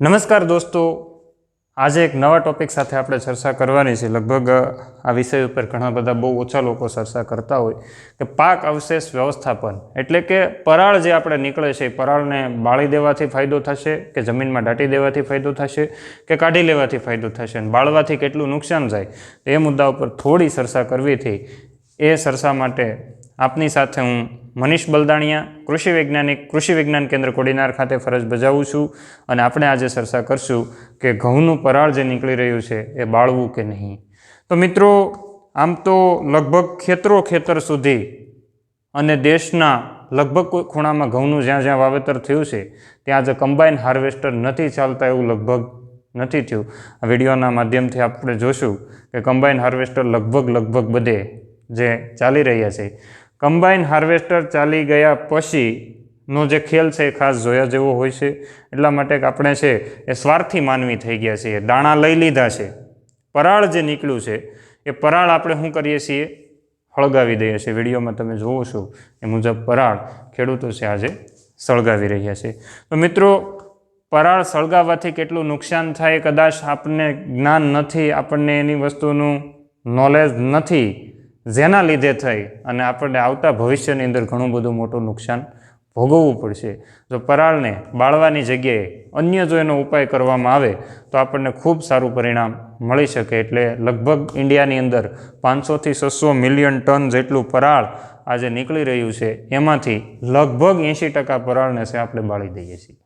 નમસ્કાર દોસ્તો. આજે એક નવા ટોપિક સાથે આપણે ચર્ચા કરવાની છે. લગભગ આ વિષય ઉપર ઘણા બધા બહુ ઓછા લોકો ચર્ચા કરતા હોય કે પાક અવશેષ વ્યવસ્થાપન એટલે કે પરાળ જે આપણે નીકળે છે, એ પરાળને બાળી દેવાથી ફાયદો થશે કે જમીનમાં દાટી દેવાથી ફાયદો થશે કે કાઢી લેવાથી ફાયદો થશે અને બાળવાથી કેટલું નુકસાન જાય એ મુદ્દા ઉપર થોડી ચર્ચા કરવીથી એ ચર્ચા માટે આપની સાથે હું મનીષ બલદાણિયા, કૃષિ વૈજ્ઞાનિક, કૃષિ વિજ્ઞાન કેન્દ્ર કોડીનાર ખાતે ફરજ બજાવું છું અને આપણે આજે ચર્ચા કરશું કે ઘઉંનું પરાળ જે નીકળી રહ્યું છે એ બાળવું કે નહીં. તો મિત્રો, આમ તો લગભગ ખેતરો ખેતર સુધી અને દેશના લગભગ ખૂણામાં ઘઉંનું જ્યાં જ્યાં વાવેતર થયું છે, ત્યાં આજે કમ્બાઈન હાર્વેસ્ટર નથી ચાલતા એવું લગભગ નથી થયું. આ વિડીયોના માધ્યમથી આપણે જોશું કે કમ્બાઈન હાર્વેસ્ટર લગભગ લગભગ બધે જે ચાલી રહ્યા છે. કમ્બાઈન હાર્વેસ્ટર ચાલી ગયા પછીનો જે ખેલ છે એ ખાસ જોયા જેવો હોય છે. એટલા માટે આપણે છે એ સ્વાર્થી માનવી થઈ ગયા છીએ, દાણા લઈ લીધા છે. પરાળ જે નીકળ્યું છે, એ પરાળ આપણે શું કરીએ છીએ? સળગાવી દઈએ છીએ. વિડીયોમાં તમે જોવો છો એ મુજબ પરાળ ખેડૂતો છે આજે સળગાવી રહ્યા છે. તો મિત્રો, પરાળ સળગાવવાથી કેટલું નુકસાન થાય કદાચ આપણને જ્ઞાન નથી, આપણને એની વસ્તુનું નોલેજ નથી. જેના લીધે થઈ અને આપણને આવતા ભવિષ્યની અંદર ઘણું બધું મોટું નુકસાન ભોગવવું પડશે. જો પરાળને બાળવાની જગ્યાએ અન્ય જો એનો ઉપાય કરવામાં આવે, તો આપણને ખૂબ સારું પરિણામ મળી શકે. એટલે લગભગ ઇન્ડિયાની અંદર પાંચસોથી છસો મિલિયન ટન જેટલું પરાળ આજે નીકળી રહ્યું છે. એમાંથી લગભગ એંશી ટકા પરાળને છે આપણે બાળી દઈએ છીએ.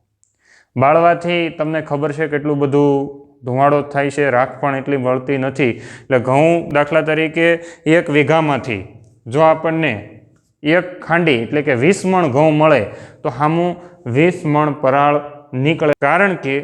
બાળવાથી તમને ખબર છે કેટલું બધું ધુમાડો થાય છે, રાખ પણ એટલી મળતી નથી. એટલે ઘઉં દાખલા તરીકે એક વીઘામાંથી જો આપણને એક ખાંડી એટલે કે વીસ મણ ઘઉં મળે, તો સામું વીસ મણ પરાળ નીકળે. કારણ કે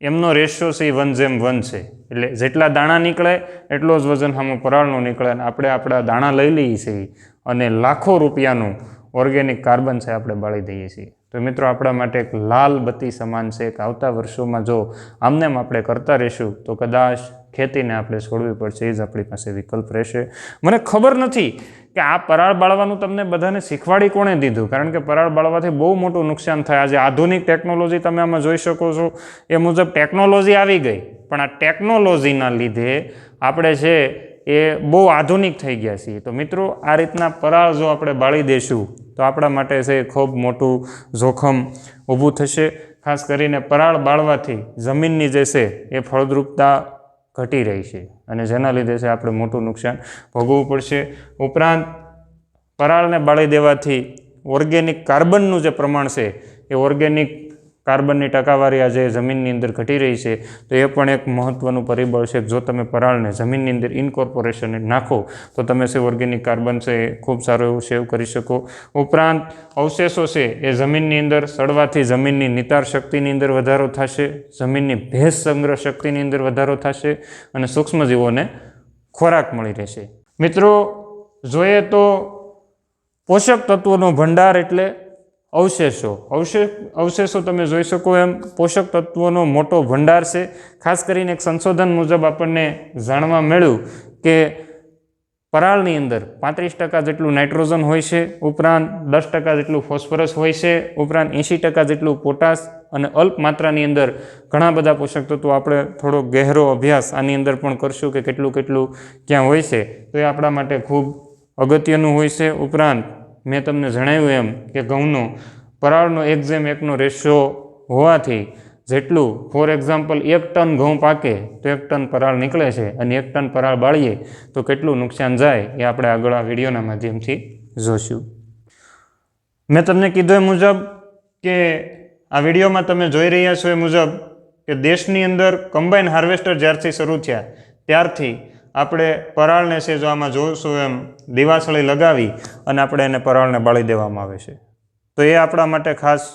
એમનો રેશિયો છે એ વન જેમ વન છે. એટલે જેટલા દાણા નીકળે, એટલો જ વજન સામું પરાળનું નીકળે અને આપણે આપણા દાણા લઈ લઈએ છીએ અને લાખો રૂપિયાનું ઓર્ગેનિક કાર્બન છે, આપણે બાળી દઈએ છીએ. તો મિત્રો, આપણા માટે એક લાલ બત્તી સમાન છે કે આવતા વર્ષોમાં જો આમનેમ આપણે કરતા રહીશું, તો કદાચ ખેતીને આપણે છોડવી પડશે. એ જ આપણી પાસે વિકલ્પ રહેશે. મને ખબર નથી કે આ પરાળ બાળવાનું તમને બધાને શીખવાડી કોણે દીધું? કારણ કે પરાળ બાળવાથી બહુ મોટું નુકસાન થાય. આજે આધુનિક ટેકનોલોજી તમે આમાં જોઈ શકો છો. એ મુજબ ટેકનોલોજી આવી ગઈ. પણ આ ટેકનોલોજીના લીધે આપણે છે એ બહુ આધુનિક થઈ ગયા છીએ. તો મિત્રો, આ રીતના પરાળ જો આપણે બાળી દઈશું તો આપણા માટે છે ખૂબ મોટું જોખમ ઊભું થશે. ખાસ કરીને પરાળ બાળવાથી જમીનની જે છે એ ફળદ્રુપતા ઘટી રહી છે અને જેના લીધે છે આપણે મોટું નુકસાન ભોગવવું પડશે. ઉપરાંત પરાળને બાળી દેવાથી ઓર્ગેનિક કાર્બનનું જે પ્રમાણ છે એ ઓર્ગેનિક કાર્બનની ટકાવારી આજે જમીનની અંદર ઘટી રહી છે, તો એ પણ એક મહત્ત્વનું પરિબળ છે જો તમે પરાળને જમીનની અંદર ઇનકોર્પોરેશન નાખો, તો તમે છે ઓર્ગેનિક કાર્બન છે એ ખૂબ સારું એવું સેવ કરી શકો. ઉપરાંત, અવશેષો છે એ જમીનની અંદર સડવાથી જમીનની નિતાર શક્તિની અંદર વધારો થશે, જમીનની ભેજ સંગ્રહ શક્તિની અંદર વધારો થશે અને સૂક્ષ્મજીવોને ખોરાક મળી રહેશે. મિત્રો, જોઈએ તો પોષક તત્વોનો ભંડાર એટલે અવશેષો. અવશેષ અવશેષો તમે જોઈ શકો એમ. પોષક તત્વોનો મોટો ભંડાર છે. ખાસ કરીને એક સંશોધન મુજબ આપણને જાણવા મળ્યું કે પરાળની અંદર પાંત્રીસ ટકા જેટલું નાઇટ્રોજન હોય છે, ઉપરાંત દસ ટકા જેટલું ફોસ્ફરસ હોય છે, ઉપરાંત એંશી ટકા જેટલું પોટાશ અને અલ્પ માત્રાની અંદર ઘણા બધા પોષક તત્વો આપણે થોડો ગહેરો અભ્યાસ આની અંદર પણ કરશું કે કેટલું કેટલું ક્યાં હોય છે. તો એ આપણા માટે ખૂબ અગત્યનું હોય છે. ઉપરાંત મેં તમને જણાવ્યું એમ કે ઘઉંનો પરાળનો એક જેમ એકનો રેશિયો હોવાથી જેટલું ફોર એક્ઝામ્પલ એક ટન ઘઉં પાકે તો એક ટન પરાળ નીકળે છે અને એક ટન પરાળ બાળીએ તો કેટલું નુકસાન જાય એ આપણે આગળ આ વિડીયોના માધ્યમથી જોશું. મેં તમને કીધું એ મુજબ કે આ વિડીયોમાં તમે જોઈ રહ્યા છો એ મુજબ કે દેશની અંદર કમ્બાઈન હાર્વેસ્ટર જ્યારથી શરૂ થયા ત્યારથી આપણે પરાળને છે જો આમાં જોઈશું એમ દિવાસળી લગાવી અને આપણે એને પરાળને બાળી દેવામાં આવે છે. તો એ આપણા માટે ખાસ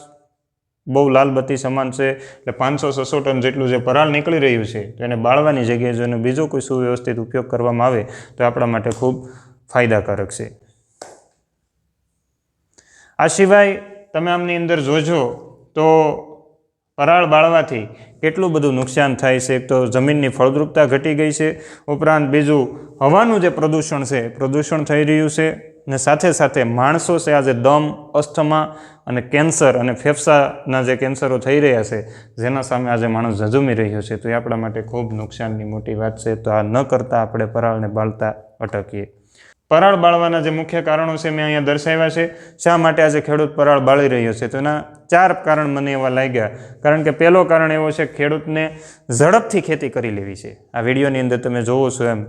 બહુ લાલબત્તી સમાન છે. એટલે પાંચસો છસો ટન જેટલું જે પરાળ નીકળી રહ્યું છે, તો એને બાળવાની જગ્યાએ જો એનો બીજો કોઈ સુવ્યવસ્થિત ઉપયોગ કરવામાં આવે, તો આપણા માટે ખૂબ ફાયદાકારક છે. આ સિવાય તમે આમની અંદર જોજો તો પરાળ બાળવાથી કેટલું બધું નુકસાન થાય છે? એક તો જમીનની ફળદ્રુપતા ઘટી ગઈ છે. ઉપરાંત બીજું, હવાનું જે પ્રદૂષણ છે પ્રદૂષણ થઈ રહ્યું છે ને સાથે સાથે માણસો છે, આજે દમ, અસ્થમા અને કેન્સર અને ફેફસાના જે કેન્સરો થઈ રહ્યા છે, જેના સામે આજે માણસ ઝઝુમી રહ્યો છે. તો એ આપણા માટે ખૂબ નુકસાનની મોટી વાત છે. તો આ ન કરતાં આપણે પરાળને બાળતા અટકીએ. પરાળ બાળવાના જે મુખ્ય કારણો છે, મેં અહીંયા દર્શાવ્યા છે. શા માટે આજે ખેડૂત પરાળ બાળી રહ્યો છે? તો એના ચાર કારણ મને એવા લાગ્યા. કારણ કે પહેલો કારણ એવો છે, ખેડૂતને ઝડપથી ખેતી કરી લેવી છે. આ વિડીયોની અંદર તમે જોવો છો એમ.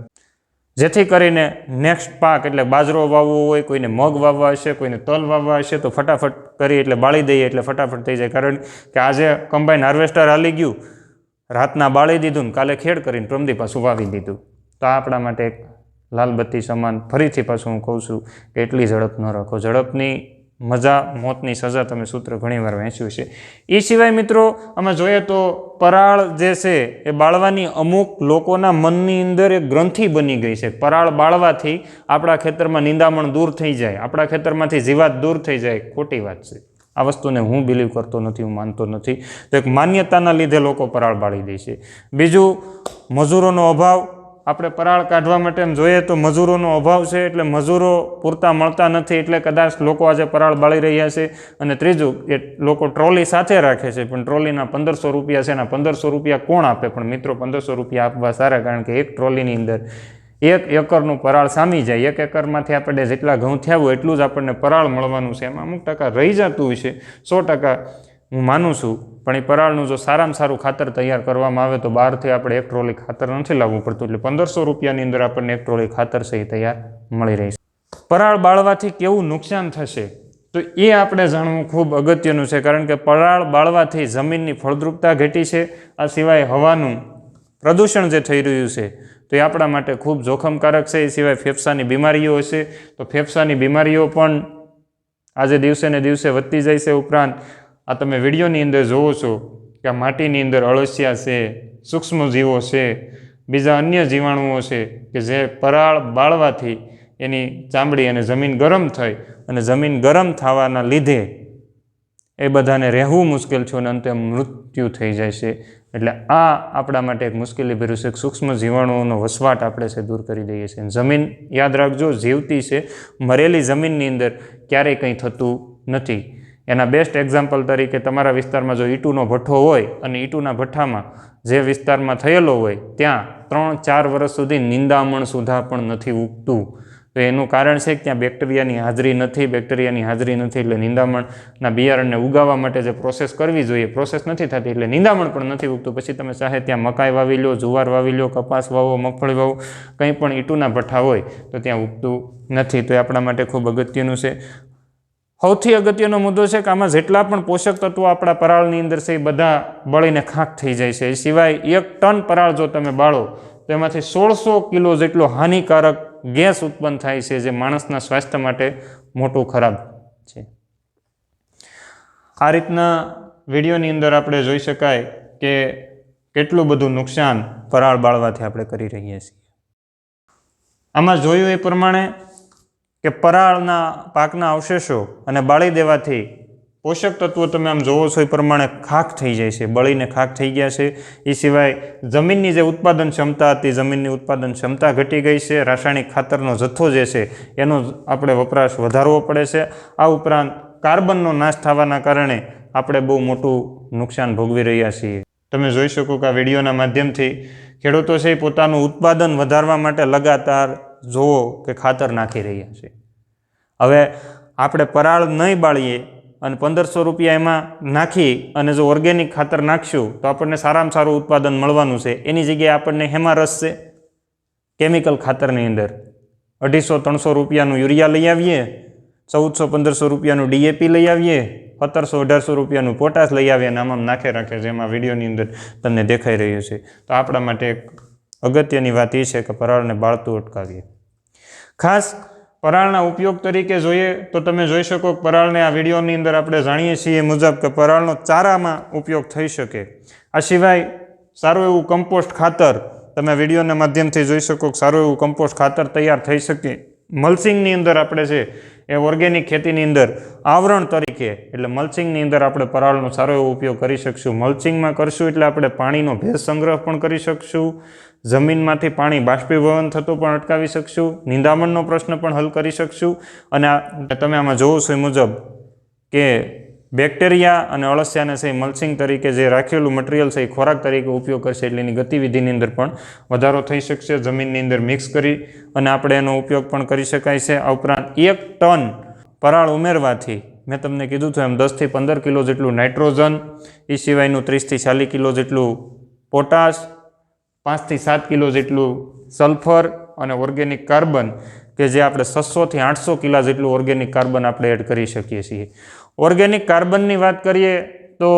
જેથી કરીને નેક્સ્ટ પાક એટલે બાજરો વાવવો હોય, કોઈને મગ વાવવા હશે, કોઈને તલ વાવવા હશે, તો ફટાફટ કરી એટલે બાળી દઈએ એટલે ફટાફટ થઈ જાય. કારણ કે આજે કમ્બાઈન હાર્વેસ્ટર હાલી ગયું, રાતના બાળી દીધું ને કાલે ખેડ કરીને પ્રમદી પાછું વાવી દીધું. તો આ આપણા માટે એક લાલબત્તી સમાન ફરીથી પાછું હું કહું છું કે એટલી ઝડપ ન રાખો. ઝડપની મજા, મોતની સજા તમે સૂત્ર ઘણીવાર વહેંચ્યું છે. એ સિવાય મિત્રો અમે જોઈએ તો પરાળ જે છે, એ બાળવાની અમુક લોકોના મનની અંદર એક ગ્રંથિ બની ગઈ છે. પરાળ બાળવાથી આપણા ખેતરમાં નિંદામણ દૂર થઈ જાય, આપણા ખેતરમાંથી જીવાત દૂર થઈ જાય. ખોટી વાત છે. આ વસ્તુને હું બિલીવ કરતો નથી, હું માનતો નથી. તો એક માન્યતાના લીધે લોકો પરાળ બાળી દે છે. બીજું, મજૂરોનો અભાવ આપણે પરાળ કાઢવા માટે એમ જોઈએ તો મજૂરોનો અભાવ છે એટલે મજૂરો પૂરતા મળતા નથી એટલે કદાચ લોકો આજે પરાળ બાળી રહ્યા છે. અને ત્રીજું, એ લોકો ટ્રોલી સાથે રાખે છે, પણ ટ્રોલીના પંદરસો રૂપિયા છે એના પંદરસો રૂપિયા કોણ આપે? પણ મિત્રો, પંદરસો રૂપિયા આપવા સારા, કારણ કે એક ટ્રોલીની અંદર એક એકરનું પરાળ સામી જાય. એક એકરમાંથી આપણે જેટલા ઘઉં થયા હોય એટલું જ આપણને પરાળ મળવાનું છે. એમાં અમુક ટકા રહી જતું હોય છે. સો ટકા હું માનું છું પણ એ પરાળનું જો સારામાં સારું ખાતર તૈયાર કરવામાં આવે તો બહારથી આપણે એક ટ્રોલી ખાતર નથી લાવવું પડતું. એટલે પંદરસો રૂપિયાની અંદર આપણને એક ટ્રોલી ખાતર એ તૈયાર મળી રહેશે પરાળ બાળવાથી કેવું નુકસાન થશે? તો એ આપણે જાણવું ખૂબ અગત્યનું છે, કારણ કે પરાળ બાળવાથી જમીનની ફળદ્રુપતા ઘટી છે, આ સિવાય હવાનું પ્રદૂષણ જે થઈ રહ્યું છે, તો એ આપણા માટે ખૂબ જોખમકારક છે. એ સિવાય ફેફસાની બીમારીઓ હશે, તો ફેફસાની બીમારીઓ પણ આજે દિવસે ને દિવસે વધતી જાય છે ઉપરાંત આ તમે વિડીયોની અંદર જોવો છો કે આ માટીની અંદર અળસિયા છે સૂક્ષ્મ જીવો છે, બીજા અન્ય જીવાણુઓ છે કે જે પરાળ બાળવાથી એની ચામડી અને જમીન ગરમ થઈ અને જમીન ગરમ થવાના લીધે એ બધાને રહેવું મુશ્કેલ છે અને અંતે મૃત્યુ થઈ જાય છે. એટલે આ આપણા માટે એક મુશ્કેલી ભર્યું છે. સૂક્ષ્મ જીવાણુઓનો વસવાટ આપણે છે દૂર કરી દઈએ છીએ. જમીન યાદ રાખજો, જીવતી છે. મરેલી જમીનની અંદર ક્યારેય કંઈ થતું નથી. એના બેસ્ટ એક્ઝામ્પલ તરીકે તમારા વિસ્તારમાં જો ઈટુનો ભઠ્ઠો હોય અને ઈંટુના ભઠ્ઠામાં જે વિસ્તારમાં થયેલો હોય, ત્યાં ત્રણ ચાર વર્ષ સુધી નિંદામણ સુધા પણ નથી ઉગતું. તો એનું કારણ છે કે ત્યાં બેક્ટેરિયાની હાજરી નથી બેક્ટેરિયાની હાજરી નથી એટલે નિંદામણના બિયારણને ઉગાવવા માટે જે પ્રોસેસ કરવી જોઈએ પ્રોસેસ નથી થતી એટલે નિંદામણ પણ નથી ઉગતું. પછી તમે ચાહે ત્યાં મકાઈ વાવી લો, જુવાર વાવી લો, કપાસ વાવો, મગફળી વાવો, કંઈ પણ ઈંટુના ભઠ્ઠા હોય તો ત્યાં ઉગતું નથી. તો એ આપણા માટે ખૂબ અગત્યનું છે. સૌથી અગત્યનો મુદ્દો છે કે આમાં જેટલા પણ પોષક તત્વો આપણા પરાળની અંદર છે એ બધા બળીને ખાંક થઈ જાય છે. એ સિવાય એક ટન પરાળ જો તમે બાળો, તો એમાંથી સોળસો કિલો જેટલો હાનિકારક ગેસ ઉત્પન્ન થાય છે જે માણસના સ્વાસ્થ્ય માટે મોટું ખરાબ છે. આ રીતના વિડીયોની અંદર આપણે જોઈ શકાય કે કેટલું બધું નુકસાન પરાળ બાળવાથી આપણે કરી રહ્યા છીએ. આમાં જોયું એ પ્રમાણે કે પરાળના પાકના અવશેષો અને બાળી દેવાથી પોષક તત્વો તમે આમ જોવો છો એ પ્રમાણે ખાખ થઈ જાય છે, બળીને ખાખ થઈ ગયા છે. એ સિવાય જમીનની જે ઉત્પાદન ક્ષમતા હતી, જમીનની ઉત્પાદન ક્ષમતા ઘટી ગઈ છે, રાસાયણિક ખાતરનો જથ્થો જે છે એનો આપણે વપરાશ વધારવો પડે છે. આ ઉપરાંત કાર્બનનો નાશ થવાના કારણે આપણે બહુ મોટું નુકસાન ભોગવી રહ્યા છીએ. તમે જોઈ શકો કે આ વિડીયોના માધ્યમથી ખેડૂતો છે પોતાનું ઉત્પાદન વધારવા માટે લગાતાર જોવો કે ખાતર નાખી રહ્યા છે. હવે આપણે પરાળ નહીં બાળીએ અને પંદરસો રૂપિયા એમાં નાખી અને જો ઓર્ગેનિક ખાતર નાખશું તો આપણને સારામાં સારું ઉત્પાદન મળવાનું છે. એની જગ્યાએ આપણને હેમાં રસ છે. કેમિકલ ખાતરની અંદર અઢીસો, ત્રણસો રૂપિયાનું યુરિયા લઈ આવીએ, ચૌદસો, પંદરસો રૂપિયાનું ડીએપી લઈ આવીએ, સત્તરસો, અઢારસો રૂપિયાનું પોટાશ લઈ આવીએ અને આમાં નાખે રાખે છે. એમાં વિડીયોની અંદર તમને દેખાઈ રહ્યું છે. તો આપણા માટે એક અગત્યની વાત એ છે કે પરાળને બાળતું અટકાવીએ. ખાસ પરાળના ઉપયોગ તરીકે જોઈએ તો તમે જોઈ શકો પરાળને આ વિડીયોની અંદર આપણે જાણીએ છીએ મુજબ કે પરાળનો ચારામાં ઉપયોગ થઈ શકે. આ સિવાય સારું એવું કમ્પોસ્ટ ખાતર તમે વિડીયોના માધ્યમથી જોઈ શકો સારું એવું કમ્પોસ્ટ ખાતર તૈયાર થઈ શકે. મલ્સિંગની અંદર આપણે છે એ ઓર્ગેનિક ખેતીની અંદર આવરણ તરીકે, એટલે મલ્ચિંગની અંદર આપણે પરાળનો સારો એવો ઉપયોગ કરી શકશું. મલ્ચિંગમાં કરશું એટલે આપણે પાણીનો ભેજ સંગ્રહ પણ કરી શકશું. જમીનમાંથી પાણી બાષ્પીભવન થતું પણ અટકાવી શકશું. નિંદામણનો પ્રશ્ન પણ હલ કરી શકશું. અને તમે આમાં જોવો છો એ મુજબ કે બેક્ટેરિયા અને અળસિયાને છે મલ્સિંગ તરીકે જે રાખેલું મટીરિયલ છે એ ખોરાક તરીકે ઉપયોગ કરશે એટલે એની ગતિવિધિની અંદર પણ વધારો થઈ શકશે. જમીનની અંદર મિક્સ કરી અને આપણે એનો ઉપયોગ પણ કરી શકાય છે. આ ઉપરાંત એક ટન પરાળ ઉમેરવાથી મેં તમને કીધું હતું એમ દસથી પંદર કિલો જેટલું નાઇટ્રોજન એ સિવાયનું ત્રીસથી ચાલીસ કિલો જેટલું પોટાશ, પાંચથી સાત કિલો જેટલું સલ્ફર અને ઓર્ગેનિક કાર્બન, કે જે આપણે છસોથી આઠસો કિલા જેટલું ઓર્ગેનિક કાર્બન આપણે એડ કરી શકીએ છીએ. ઓર્ગેનિક કાર્બનની વાત કરીએ તો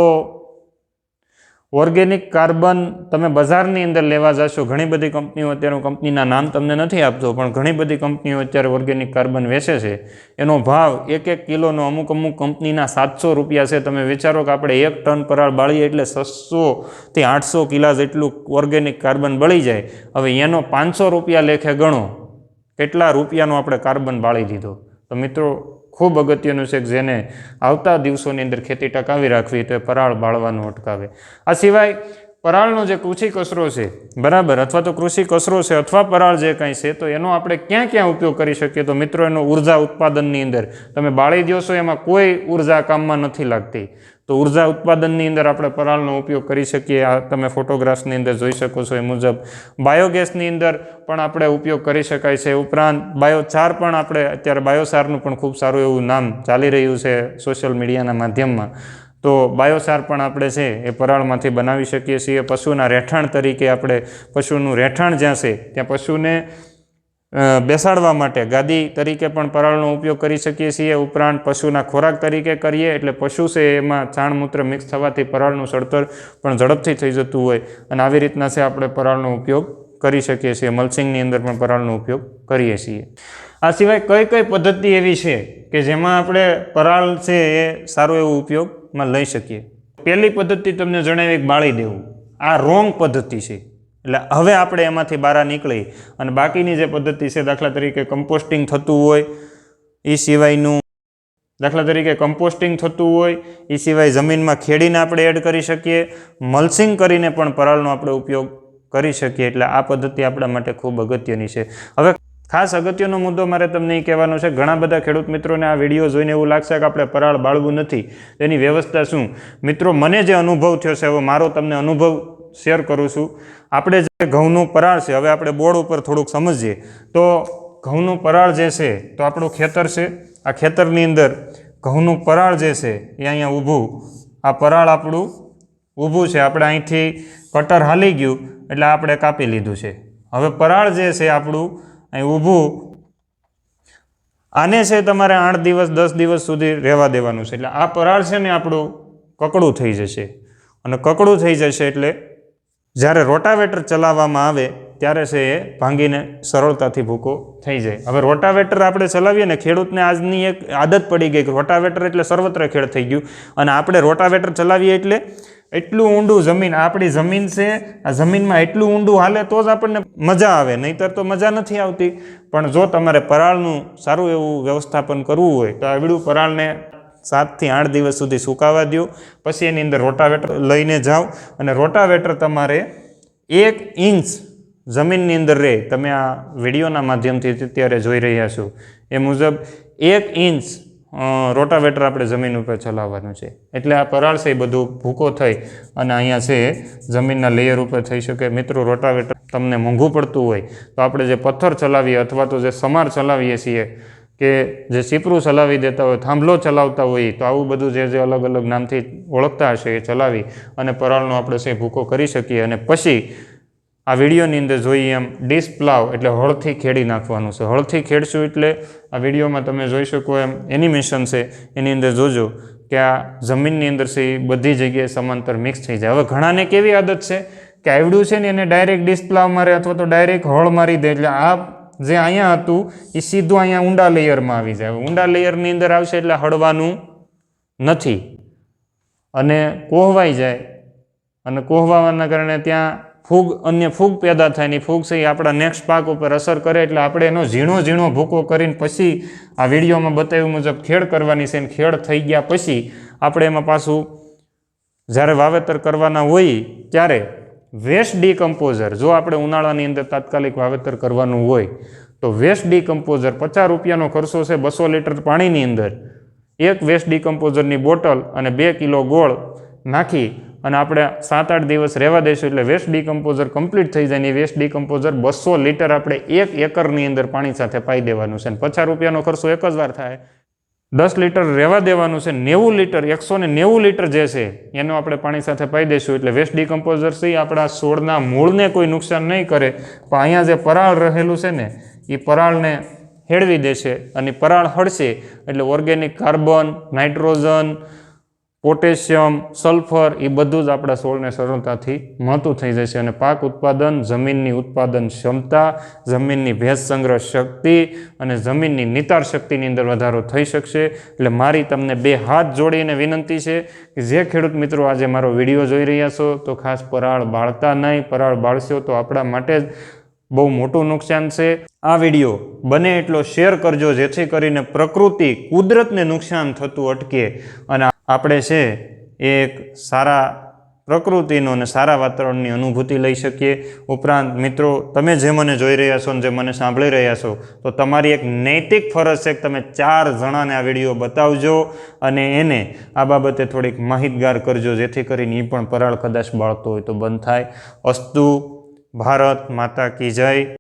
ઓર્ગેનિક કાર્બન તમે બજારની અંદર લેવા જશો. ઘણી બધી કંપનીઓ અત્યારે કંપનીના નામ તમને નથી આપતો, પણ ઘણી બધી કંપનીઓ અત્યારે ઓર્ગેનિક કાર્બન વેચે છે. એનો ભાવ એક એક કિલોનો અમુક અમુક કંપનીના સાતસો રૂપિયા છે. તમે વિચારો કે આપણે એક ટન પરાળ બાળીએ એટલે છસોથી આઠસો કિલા જેટલું ઓર્ગેનિક કાર્બન બળી જાય. હવે એનો પાંચસો રૂપિયા લેખે ગણો. કેટલા રૂપિયાનો આપણે કાર્બન બાળી દીધો? તો મિત્રો ખૂબ અગત્યનું છે કે જેને આવતા દિવસોની અંદર ખેતી ટકાવી રાખવી તો એ પરાળ બાળવાનું અટકાવે. આ સિવાય પરાળનો જે કૃષિ કચરો છે, બરાબર, અથવા તો કૃષિ કચરો છે, અથવા પરાળ જે કંઈ છે, તો એનો આપણે ક્યાં ક્યાં ઉપયોગ કરી શકીએ? તો મિત્રો, એનો ઊર્જા ઉત્પાદનની અંદર. તમે બાળી દો છો, એમાં કોઈ ઊર્જા કામમાં નથી લાગતી. તો ઊર્જા ઉત્પાદનની અંદર આપણે પરાળનો ઉપયોગ કરી શકીએ. આ તમે ફોટોગ્રાફ્સની અંદર જોઈ શકો છો એ મુજબ. બાયોગેસની અંદર પણ આપણે ઉપયોગ કરી શકાય છે. ઉપરાંત બાયોચાર પણ આપણે અત્યારે બાયોસારનું પણ ખૂબ સારું એવું નામ ચાલી રહ્યું છે સોશિયલ મીડિયાના માધ્યમમાં. તો બાયોસાર પણ આપણે છે એ પરાળમાંથી બનાવી શકીએ છીએ. પશુના રહેઠાણ તરીકે આપણે પશુનું રહેઠાણ જ્યાં છે ત્યાં પશુને બેસાડવા માટે ગાદી તરીકે પણ પરાળનો ઉપયોગ કરી શકીએ છીએ. ઉપરાંત પશુના ખોરાક તરીકે કરીએ એટલે પશુ છે એમાં છાણમૂત્ર મિક્સ થવાથી પરાળનું સડતર પણ ઝડપથી થઈ જતું હોય અને આવી રીતના છે આપણે પરાળનો ઉપયોગ કરી શકીએ છીએ. મલ્સિંગની અંદર પણ પરાળનો ઉપયોગ કરીએ છીએ. આ સિવાય કઈ કઈ પદ્ધતિ એવી છે કે જેમાં આપણે પરાળ છે એ સારો એવો ઉપયોગમાં લઈ શકીએ? પહેલી પદ્ધતિ તમને જણાવી બાળી દેવું. આ રોંગ પદ્ધતિ છે. એટલે હવે આપણે એમાંથી બહાર નીકળી અને બાકીની જે પદ્ધતિ છે, દાખલા તરીકે કમ્પોસ્ટિંગ થતું હોય, એ સિવાયનું દાખલા તરીકે કમ્પોસ્ટિંગ થતું હોય, એ સિવાય જમીનમાં ખેડીને આપણે એડ કરી શકીએ મલ્સિંગ કરીને પણ પરાળનો આપણે ઉપયોગ કરી શકીએ. એટલે આ પદ્ધતિ આપણા માટે ખૂબ અગત્યની છે. હવે ખાસ અગત્યનો મુદ્દો મારે તમને એ કહેવાનો છે, ઘણા બધા ખેડૂત મિત્રોને આ વીડિયો જોઈને એવું લાગશે કે આપણે પરાળ બાળવું નથી. તેની વ્યવસ્થા શું? મિત્રો, મને જે અનુભવ થયો છે, હવે મારો તમને અનુભવ શેર કરું છું. આપણે જે ઘઉંનું પરાળ છે, હવે આપણે બોર્ડ ઉપર થોડુંક સમજીએ. તો ઘઉંનું પરાળ જે છે, તો આપણું ખેતર છે. આ ખેતરની અંદર ઘઉંનું પરાળ જે છે, એ અહીંયા ઊભું. આ પરાળ આપણું ઊભું છે. આપણે અહીંથી કટર હાલી ગયું, એટલે આપણે કાપી લીધું છે. હવે પરાળ જે છે, આપણું અહીં ઊભું. આને છે, તમારે આઠ દિવસ, દસ દિવસ સુધી રહેવા દેવાનું છે. એટલે આ પરાળ છે ને, આપણું કકડું થઈ જશે. અને કકડું થઈ જશે એટલે જ્યારે રોટાવેટર ચલાવવામાં આવે, ત્યારે છે એ ભાંગીને સરળતાથી ભૂકો થઈ જાય. હવે રોટાવેટર આપણે ચલાવીએ ને, ખેડૂતને આજની એક આદત પડી ગઈ કે રોટાવેટર એટલે સર્વત્ર ખેડ થઈ ગયું. અને આપણે રોટાવેટર ચલાવીએ એટલે એટલું ઊંડું જમીન આપણી જમીન છે, આ જમીનમાં એટલું ઊંડું હાલે તો જ આપણને મજા આવે, નહીંતર તો મજા નથી આવતી. પણ જો તમારે પરાળનું સારું એવું વ્યવસ્થાપન કરવું હોય, તો આવડું પરાળને સાતથી આઠ દિવસ સુધી સુકાવા દો પછી એની અંદર રોટાવેટર લઈને જાઓ અને રોટાવેટર તમારે એક ઇંચ જમીનની અંદર રહે. તમે આ વિડીયોના માધ્યમથી અત્યારે જોઈ રહ્યા છો. એ મુજબ એક ઇંચ રોટાવેટર આપણે જમીન ઉપર ચલાવવાનું છે. એટલે આ પરાળ બધું ભૂકો થઈ અને અહીંયા છે જમીનના લેયર ઉપર થઈ શકે. મિત્રો, રોટાવેટર તમને મોંઘું પડતું હોય તો આપણે જે પથ્થર ચલાવીએ અથવા તો જે સમાર ચલાવીએ છીએ કે જે સીપરું ચલાવી દેતા હોય, થાંભલો ચલાવતા હોય, તો આવું બધું જે જે અલગ અલગ નામથી ઓળખતા હશે એ ચલાવી અને પરાળનો આપણે છે ભૂકો કરી શકીએ અને પછી આ વિડીયોની અંદર જોઈએ એમ ડિસ્પ્લાવ એટલે હળથી ખેડી નાખવાનું છે. હળથી ખેડશું એટલે આ વિડીયોમાં તમે જોઈ શકો એમ એનિમેશન છે. એની અંદર જોજો કે આ જમીનની અંદર છે એ બધી જગ્યાએ સમાંતર મિક્સ થઈ જાય. હવે ઘણાને કેવી આદત છે? કે આવડ્યું છે ને એને ડાયરેક્ટ ડિસ્પ્લાવ પ્લાવ મારે અથવા તો ડાયરેક્ટ હળ મારી દે એટલે આ જે અહીંયા હતું એ સીધું અહીંયા ઊંડા લેયરમાં આવી જાય. ઊંડા લેયરની અંદર આવશે એટલે હળવાનું નથી. અને કોહવાઈ જાય. અને કોહવાવાના કારણે ત્યાં ફૂગ, અન્ય ફૂગ પેદા થાય ને ફૂગ છે એ આપણા નેક્સ્ટ પાક ઉપર અસર કરે એટલે આપણે એનો ઝીણો ઝીણો ભૂકો કરીને પછી આ વિડીયોમાં બતાવ્યું મુજબ ખેડ કરવાની છે ને ખેડ થઈ ગયા પછી આપણે એમાં પાછું જ્યારે વાવેતર કરવાના હોય ત્યારે વેસ્ટ ડીકમ્પોઝર જો આપણે ઉનાળાની અંદર તાત્કાલિક વાવેતર કરવાનું હોય, તો વેસ્ટ ડીકમ્પોઝર પચાસ રૂપિયાનો ખર્ચો છે બસો લીટર પાણીની અંદર. એક વેસ્ટ ડીકમ્પોઝરની બોટલ અને બે કિલો ગોળ નાખી અને આપણે સાત આઠ દિવસ રહેવા દઈશું એટલે વેસ્ટ ડીકમ્પોઝર કમ્પ્લીટ થઈ જાય ને વેસ્ટ ડીકમ્પોઝર બસો લીટર આપણે એક એકરની અંદર પાણી સાથે પાઈ દેવાનું છે. અને પચાસ રૂપિયાનો ખર્ચો એક જ વાર થાય દસ લીટર રહેવા દેવાનું છે, નેવું લીટર, એકસો ને નેવું લીટર જે છે, એનું આપણે પાણી સાથે પાઈ દઈશું. એટલે વેસ્ટ ડિકમ્પોઝર આપણા છોડના મૂળને કોઈ નુકસાન નહીં કરે. પણ અહીંયા જે પરાળ રહેલું છે ને, એ પરાળને હેળવી દેશે અને પરાળ હળશે. એટલે organic carbon nitrogen potassium, sulphur એ બધું જ આપણા સોળને સરળતાથી મળતું થઈ જશે અને પાક ઉત્પાદન, જમીનની ઉત્પાદન ક્ષમતા, જમીનની ભેજ સંગ્રહ શક્તિ અને જમીનની નિતાર શક્તિની અંદર વધારો થઈ શકશે. એટલે મારી તમને બે હાથ જોડીને વિનંતી છે કે જે ખેડૂત મિત્રો આજે મારો વીડિયો જોઈ રહ્યા છો, તો ખાસ પરાળ બાળતા નહીં, પરાળ બાળશો તો આપણા માટે જ બહુ મોટું નુકસાન છે. આ વીડિયો બને એટલો શેર કરજો, જેથી કરીને પ્રકૃતિ કુદરતને નુકસાન થતું અટકે અને આપણે છે એ એક સારા પ્રકૃતિનો અને સારા વાતાવરણની અનુભૂતિ લઈ શકીએ. ઉપરાંત મિત્રો, તમે જે મને જોઈ રહ્યા છો અને જે મને સાંભળી રહ્યા છો, તો તમારી એક નૈતિક ફરજ છે કે તમે ચાર જણાને આ વીડિયો બતાવજો અને એને આ બાબતે થોડીક માહિતગાર કરજો, જેથી કરીને એ પણ પરાળ કદાચ બાળતો હોય તો બંધ થાય. અસ્તુ, ભારત માતા કી જય.